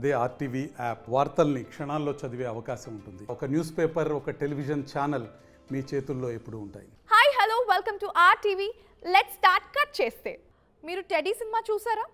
అదే RTV app వార్తల్ని క్షణాల్లో చదివే అవకాశం ఉంటుంది. ఒక న్యూస్ పేపర్ ఒక టెలివిజన్ ఛానల్ మీ చేతుల్లో ఎప్పుడు ఉంటాయి. Hi hello welcome to RTV. Let start cut చేస్తే. మీరు టెడీ సినిమా చూసారా?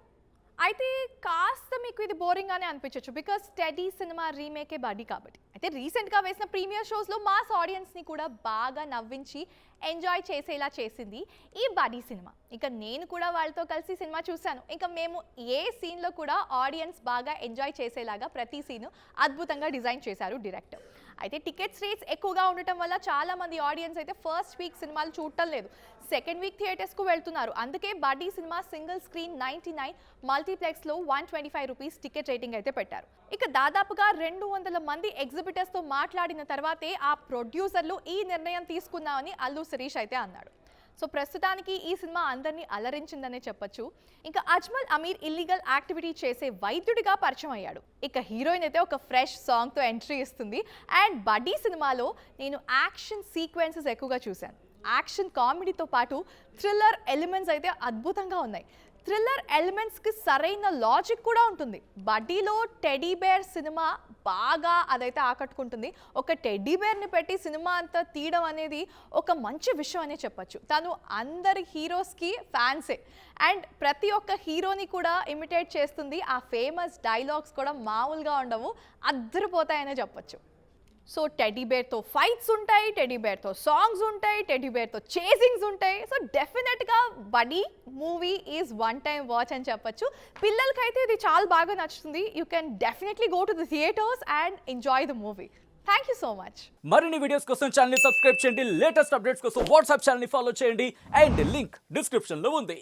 అయితే కాస్త మీకు ఇది బోరింగ్గానే అనిపించవచ్చు బికాస్ స్టడీ సినిమా రీమేకే బడీ కాబట్టి. అయితే రీసెంట్గా వేసిన ప్రీమియర్ షోస్లో మాస్ ఆడియన్స్ని కూడా బాగా నవ్వించి ఎంజాయ్ చేసేలా చేసింది ఈ బడీ సినిమా ఇక నేను కూడా వాళ్ళతో కలిసి సినిమా చూశాను. ఇంకా మేము ఏ సీన్లో కూడా ఆడియన్స్ బాగా ఎంజాయ్ చేసేలాగా ప్రతి సీను అద్భుతంగా డిజైన్ చేశారు డైరెక్టర్ అయితే టికెట్స్ రేట్స్ ఎక్కువగా ఉండటం వల్ల చాలా మంది ఆడియన్స్ అయితే ఫస్ట్ వీక్ సినిమాలు చూడటం లేదు. సెకండ్ వీక్ థియేటర్స్కు వెళ్తున్నారు. అందుకే Buddy cinema single screen ninety nine మల్టీప్లెక్స్లో one twenty five rupees ticket rating అయితే పెట్టారు. ఇక దాదాపుగా రెండు వందల మంది ఎగ్జిబిటర్స్తో మాట్లాడిన తర్వాతే ఆ ప్రొడ్యూసర్లు ఈ నిర్ణయం తీసుకున్నామని అల్లు శిరీష్ అయితే అన్నాడు. సో ప్రస్తుతానికి ఈ సినిమా అందరినీ అలరించిందనే చెప్పొచ్చు. ఇంకా అజ్మల్ అమీర్ ఇల్లీగల్ యాక్టివిటీ చేసే వైద్యుడిగా పరిచయం అయ్యాడు. ఇక హీరోయిన్ అయితే ఒక ఫ్రెష్ సాంగ్తో ఎంట్రీ ఇస్తుంది. అండ్ బడ్డీ సినిమాలో నేను యాక్షన్ సీక్వెన్సెస్ ఎక్కువగా చూశాను. యాక్షన్ కామెడీతో పాటు థ్రిల్లర్ ఎలిమెంట్స్ అయితే అద్భుతంగా ఉన్నాయి. థ్రిల్లర్ ఎలిమెంట్స్కి సరైన లాజిక్ కూడా ఉంటుంది. బడీలో టెడీ బేర్ సినిమా బాగా అదైతే ఆకట్టుకుంటుంది. ఒక టెడ్డీ బేర్ని పెట్టి సినిమా అంతా తీయడం అనేది ఒక మంచి విషయం అనే చెప్పచ్చు. తను అందరి హీరోస్కి ఫ్యాన్సే. అండ్ ప్రతి ఒక్క హీరోని కూడా ఇమిటేట్ చేస్తుంది. ఆ ఫేమస్ డైలాగ్స్ కూడా మామూలుగా ఉండవు అద్దరిపోతాయనే చెప్పొచ్చు. సో టెడీ బేర్తో ఫైట్స్ ఉంటాయి టెడీ బేర్తో సాంగ్స్ ఉంటాయి టెడీ బేర్తో చేసింగ్స్ ఉంటాయి. సో డెఫినెట్గా Buddy movie is one time watch అని చెప్పొచ్చు. పిల్లలకైతే ఇది చాలా బాగా నచ్చుతుంది. You can definitely go to the theatres and enjoy the movie thank you so much మరిన్ని వీడియోస్ కోసం ఛానల్ సబ్స్క్రైబ్ చేయండి. లేటెస్ట్ అప్డేట్స్ కోసం వాట్సాప్ ఛానల్ ఫాలో చేయండి. అండ్ లింక్ డిస్క్రిప్షన్లో ఉంది.